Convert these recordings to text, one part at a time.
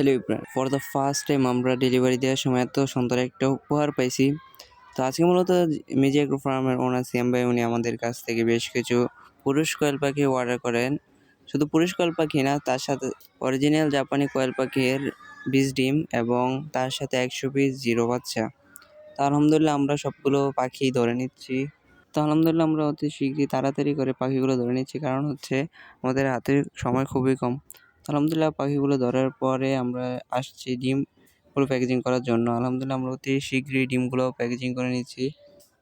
Hello ইব্রান for the first time আমরা delivery দেওয়ার সময় এত সুন্দর একটা উপহার পাইছি। তো আজকে মূলত মিজি এগ্রো ফার্মের ওনার সিএম ভাই, উনি আমাদের কাছ থেকে বেশ কিছু পুরুষ কোয়েল পাখি অর্ডার করেন। শুধু পুরুষ কোয়েল পাখি না, তার সাথে অরিজিনাল জাপানি কোয়েল পাখির বীজ ডিম এবং তার সাথে একশো পিস জিরো বাচ্চা। তো আলহামদুলিল্লাহ, আমরা সবগুলো পাখি ধরে নিচ্ছি। তো আলহামদুলিল্লাহ, আমরা অতি শীঘ্রই তাড়াতাড়ি করে পাখিগুলো ধরে নিচ্ছি, কারণ হচ্ছে আমাদের হাতে সময় খুবই কম। আলহামদুলিল্লাহ পাখিগুলো ধরার পরে আমরা আসছি ডিমগুলো প্যাকেজিং করার জন্য। আলহামদুলিল্লাহ আমরা অতি শীঘ্রই ডিমগুলো প্যাকেজিং করে নিচ্ছি।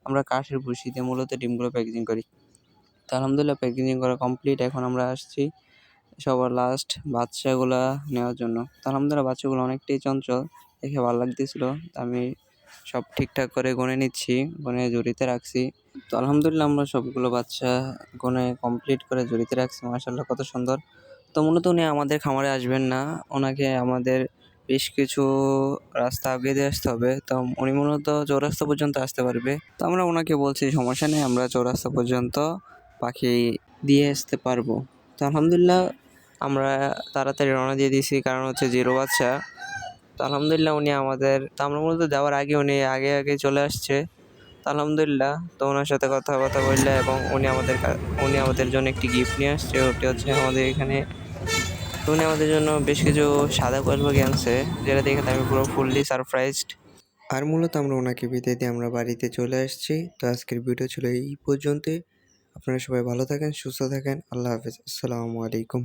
আমরা কাঠের ভুসিতে মূলত ডিমগুলো প্যাকেজিং করি। তো আলহামদুলিল্লাহ প্যাকেজিং করা কমপ্লিট এখন আমরা আসছি সবার লাস্ট বাচ্চাগুলা নেওয়ার জন্য। তো আলহামদুলিল্লাহ বাচ্চাগুলো অনেকটাই চঞ্চল, দেখে ভালো লাগতেছিল। আমি সব ঠিকঠাক করে গুনে নিচ্ছি, গুনে জড়িতে রাখছি। তো আলহামদুলিল্লাহ আমরা সবগুলো বাচ্চা গুনে কমপ্লিট করে জড়িতে রাখছি। মার্শাল্লাহ কত সুন্দর। তো মূলত উনি আমাদের খামারে আসবেন না। ওনাকে আমাদের বেশ কিছু রাস্তা আগে দিয়ে আসতে হবে। তো উনি মূলত চৌরাস্তা পর্যন্ত আসতে পারবে। তো আমরা ওনাকে বলছি, সমস্যা নেই, আমরা চৌরাস্তা পর্যন্ত পাখি দিয়ে আসতে পারব। তো আলহামদুলিল্লাহ আমরা তাড়াতাড়ি রওনা দিয়ে দিয়েছি, কারণ হচ্ছে জিরো বাচ্চা। তো আলহামদুলিল্লাহ উনি আমাদের, তো আমরা মূলত যাওয়ার আগে উনি আগে আগে চলে আসছে। তো আলহামদুলিল্লাহ, তো ওনার সাথে কথা কথা বললে এবং উনি আমাদের উনি আমাদের জন্য একটি গিফট নিয়ে আসছে। ওটি হচ্ছে আমাদের এখানে উনি আমাদের জন্য বেশ কিছু সাদা কোয়েল পাখি আনছে যেটা দেখে আমি পুরো ফুললি সারপ্রাইজড আর মূলত আমরা ওনাকে বিদায় দিয়ে আমরা বাড়িতে চলে আসছি। তো আজকের ভিডিও ছিল এই পর্যন্তই। আপনারা সবাই ভালো থাকেন, সুস্থ থাকেন। আল্লাহ হাফিজ। আসসালামু আলাইকুম।